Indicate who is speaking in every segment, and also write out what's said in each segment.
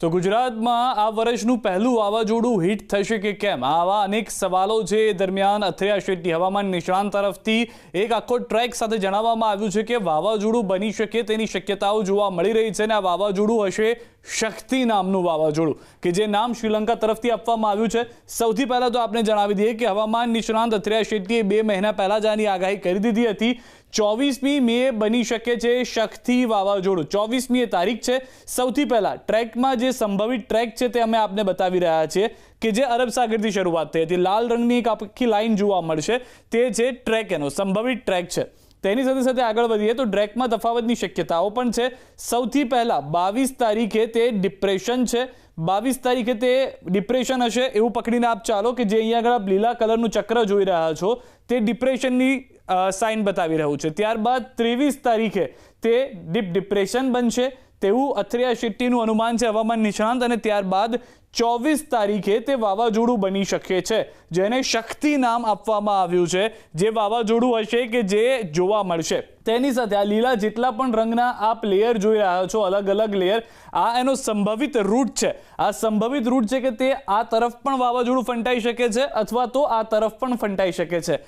Speaker 1: તો ગુજરાતમાં આ વર્ષનું પહેલું વાવાઝોડું હિટ થશે કે કેમ? આવા અનેક સવાલો છે. દરમિયાન અથરિયા શેટ્ટી હવામાન નિષ્ણાંત તરફથી એક આખો ટ્રેક સાથે જણાવવામાં આવ્યું છે કે વાવાઝોડું બની શકે તેની શક્યતાઓ જોવા મળી રહી છે અને આ વાવાઝોડું હશે શક્તિ નામનું વાવાઝોડું, કે જે નામ શ્રીલંકા તરફથી આપવામાં આવ્યું છે. સૌથી પહેલાં તો આપણે જણાવી દઈએ કે હવામાન નિષ્ણાંત અથિયા શેટ્ટીએ બે મહિના પહેલાં જ આની આગાહી કરી દીધી હતી. ચોવીસમી મે બની શકે છે શક્તિ વાવાઝોડું. ચોવીસમી એ તારીખ છે. સૌથી પહેલાં ટ્રેકમાં જે સંભવિત ટ્રેક છે તે અમે આપને બતાવી રહ્યા છીએ, કે જે અરબ સાગરથી શરૂઆત થઈ હતી. લાલ રંગની એક આખી લાઇન જોવા મળશે. તે છે ટ્રેક એનો, સંભવિત ટ્રેક છે. તેની સાથે સાથે આગળ વધીએ તો ડ્રેકમાં તફાવતની શક્યતાઓ પણ છે. સૌથી પહેલા બાવીસ તારીખે તે ડિપ્રેશન છે. બાવીસ તારીખે તે ડિપ્રેશન હશે એવું પકડીને આપ ચાલો કે જે અહીંયા આગળ આપ લીલા કલરનું ચક્ર જોઈ રહ્યા છો, તે ડિપ્રેશનની સાઇન બતાવી રહ્યું છે. ત્યારબાદ ત્રેવીસ તારીખે તે ડીપ ડિપ્રેશન બનશે. તેવું અથરિયા શેટ્ટીનું અનુમાન છે હવામાન નિષ્ણાંત અને ત્યારબાદ ચોવીસ તારીખે તે વાવાઝોડું બની શકે છે, જેને શક્તિ નામ આપવામાં આવ્યું છે, જે વાવાઝોડું હશે કે જે જોવા મળશે. તેની સાથે આ લીલા જેટલા પણ રંગના આપ લેયર જોઈ રહ્યા છો, અલગ અલગ લેયર આ એનો સંભવિત રૂટ છે. આ સંભવિત રૂટ છે કે તે આ તરફ પણ વાવાઝોડું ફંટાઈ શકે છે અથવા તો આ તરફ પણ ફંટાઈ શકે છે.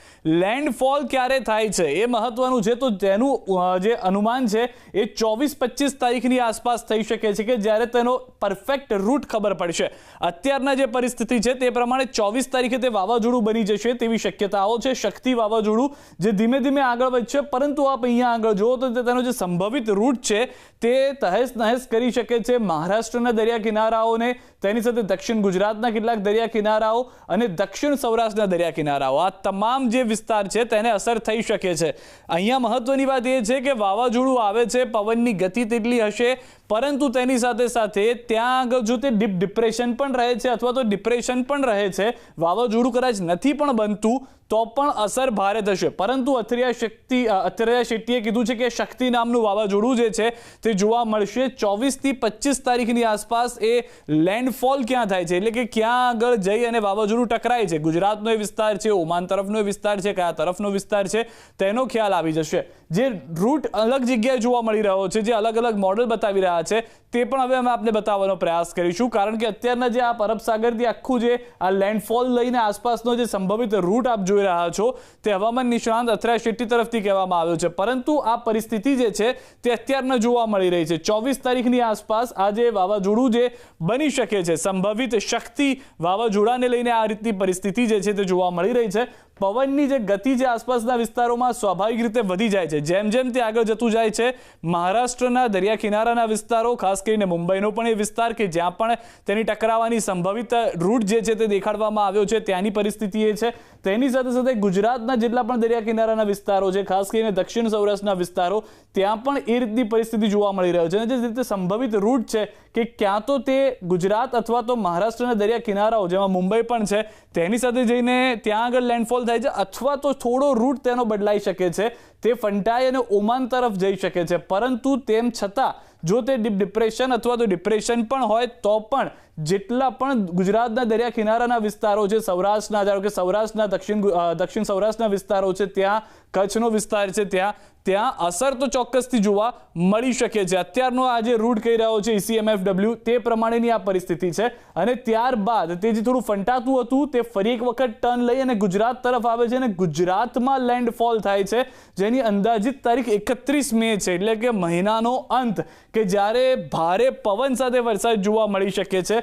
Speaker 1: લેન્ડફોલ ક્યારે થાય છે? એ મહત્વનું છે. તો તેનું જે અનુમાન છે એ ચોવીસ પચીસ તારીખની આસપાસ થઈ શકે છે કે જ્યારે તેનો પરફેક્ટ રૂટ ખબર પડશે. અત્યારના જે પરિસ્થિતિ છે તે પ્રમાણે ચોવીસ તારીખે તે વાવાઝોડું બની જશે તેવી શક્યતાઓ છે. શક્તિ વાવાઝોડું જે ધીમે ધીમે આગળ વધશે, પરંતુ અહીંયા આગળ જુઓ તો તેનો જે સંભવિત રૂટ છે તે તહેસ નહેસ કરી શકે છે મહારાષ્ટ્રના દરિયા કિનારાઓને, તેની સાથે દક્ષિણ ગુજરાતના કેટલાક દરિયા કિનારાઓ અને દક્ષિણ સૌરાષ્ટ્રના દરિયા કિનારાઓ. આ તમામ જે વિસ્તાર છે તેને અસર થઈ શકે છે. અહીંયા મહત્વની વાત એ છે કે વાવાઝોડું આવે છે, પવનની ગતિ તેટલી હશે પરંતુ તેની સાથે સાથે ત્યાં આગળ જો તે ડીપ ડિપ્રેશન પણ રહે છે અથવા તો ડિપ્રેશન પણ રહે છે, વાવાઝોડું કદાચ નથી પણ બનતું, તો પણ અસર ભારે થશે. પરંતુ અથરિયા શક્તિ અથરિયા શેટ્ટીએ કીધું છે કે શક્તિ નામનું વાવાઝોડું જે છે તે જોવા મળશે ચોવીસથી પચીસ તારીખની આસપાસ એ લેન્ડફોલ ક્યાં થાય છે? એટલે કે ક્યાં આગળ જઈ અને વાવાઝોડું ટકરાય છે? ગુજરાતનો એ વિસ્તાર છે, ઓમાન તરફનો વિસ્તાર છે, કયા તરફનો વિસ્તાર છે, તેનો ખ્યાલ આવી જશે. જે રૂટ અલગ જગ્યાએ જોવા મળી રહ્યો છે, જે અલગ અલગ મોડલ બતાવી રહ્યા છે. તે પણ હવે અમે આપને બતાવવાનો પ્રયાસ કરીશું. કારણ કે અત્યારના જે આ અરબ આખું જે આ લેન્ડફોલ લઈને આસપાસનો જે સંભવિત રૂટ આપ જોઈ રહ્યા છો, તે હવામાન નિષ્ણાંત અથરા શેટ્ટી તરફથી કહેવામાં આવ્યો છે. પરંતુ આ પરિસ્થિતિ જે છે, તે અત્યારના જોવા મળી રહી છે. ચોવીસ તારીખની આસપાસ આ જે વાવાઝોડું જે બની શકે છે, સંભવિત શક્તિ વાવાઝોડાને લઈને આ રીતની પરિસ્થિતિ જે છે તે જોવા મળી રહી છે. પવનની જે ગતિ જે આસપાસના વિસ્તારોમાં સ્વાભાવિક રીતે વધી જાય છે. જેમ જેમ તે આગળ જતું જાય છે, મહારાષ્ટ્રના દરિયા કિનારાના વિસ્તારો ખાસ કરીને મુંબઈનો પણ એ વિસ્તાર કે જ્યાં પણ તેની ટકરાવાની સંભવિત રૂટ જે છે તે દેખાડવામાં આવ્યો છે, ત્યાંની પરિસ્થિતિ એ છે. તેની સાથે સાથે ગુજરાતના જેટલા પણ દરિયા કિનારાના વિસ્તારો છે, ખાસ કરીને દક્ષિણ સૌરાષ્ટ્રના વિસ્તારો, ત્યાં પણ એ રીતની પરિસ્થિતિ જોવા મળી રહ્યો છે અને જે રીતે સંભવિત રૂટ છે કે ક્યાં તો તે ગુજરાત અથવા તો મહારાષ્ટ્રના દરિયા કિનારાઓ, જેમાં મુંબઈ પણ છે, તેની સાથે જઈને ત્યાં આગળ લેન્ડફોલ થાય છે અથવા તો થોડો રૂટ તેનો બદલાઈ શકે છે, તે ફંટાઈ અને ઓમાન તરફ જઈ શકે છે. પરંતુ તેમ છતાં, જો તે ડીપ ડિપ્રેશન અથવા તો ડિપ્રેશન પણ હોય તો પણ જેટલા પણ ગુજરાતના દરિયા કિનારાના વિસ્તારો છે, સૌરાષ્ટ્રના, ધારો કે સૌરાષ્ટ્રના દક્ષિણ દક્ષિણ સૌરાષ્ટ્રના વિસ્તારો છે, ત્યાં કચ્છનો વિસ્તાર છે, ત્યાં ત્યાં અસર તો ચોક્કસથી જોવા મળી શકે છે. અત્યારનો આ જે રૂટ કહી રહ્યો છે ઈસીએમએફડબલ્યુ તે પ્રમાણેની આ પરિસ્થિતિ છે અને ત્યારબાદ તે જે થોડું ફંટાતું હતું, તે ફરી એક વખત ટર્ન લઈ અને ગુજરાત તરફ આવે છે અને ગુજરાતમાં લેન્ડફોલ થાય છે, જેની અંદાજિત તારીખ એકત્રીસ મે છે. એટલે કે મહિનાનો અંત, કે જ્યારે ભારે પવન સાથે વરસાદ જોવા મળી શકે છે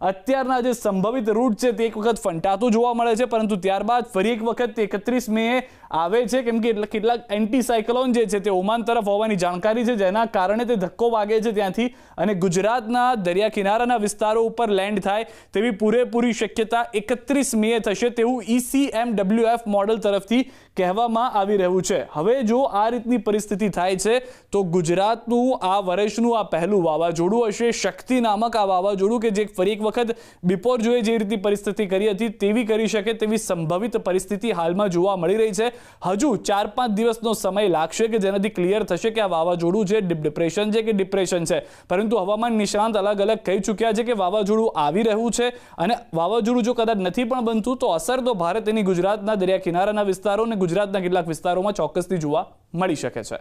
Speaker 1: અત્યારના જે સંભવિત રૂટ છે તે એક વખત ફંટાતું જોવા મળે છે, પરંતુ ત્યારબાદ ફરી એક વખત એકત્રીસ મે આવે છે, કેમ કે કેટલાક એન્ટી સાયક્લોન જે છે તે ઓમાન તરફ હોવાની જાણકારી છે, જેના કારણે તે ધક્કો વાગે છે ત્યાંથી અને ગુજરાતના દરિયા કિનારાના વિસ્તારો ઉપર લેન્ડ થાય તેવી પૂરેપૂરી શક્યતા એકત્રીસ મે થશે તેવું E ઈસીએમડબ્લ્યુએફ મોડલ તરફથી કહેવામાં આવી રહ્યું છે. હવે જો આ રીતની પરિસ્થિતિ થાય છે, તો ગુજરાતનું આ વર્ષનું આ પહેલું વાવાઝોડું હશે શક્તિ નામક આ વાવાઝોડું કે જે ફરી એક વખત બિપોર જોઈએ જે રીતની પરિસ્થિતિ કરી હતી, તેવી કરી શકે તેવી સંભવિત પરિસ્થિતિ હાલમાં જોવા મળી રહી છે. હજુ ચાર પાંચ દિવસનો સમય લાગશે કે જેનાથી ક્લિયર થશે કે આ વાવાઝોડું છે ડિપ્રેશન છે કે ડિપ્રેશન છે. પરંતુ હવામાન નિષ્ણાંત અલગ અલગ કહી ચૂક્યા છે કે વાવાઝોડું આવી રહ્યું છે અને વાવાઝોડું જો કદાચ નથી પણ બનતું, તો અસર તો ભારત એની ગુજરાતના દરિયા કિનારાના વિસ્તારો અને ગુજરાતના કેટલાક વિસ્તારોમાં ચોક્કસથી જોવા મળી શકે છે.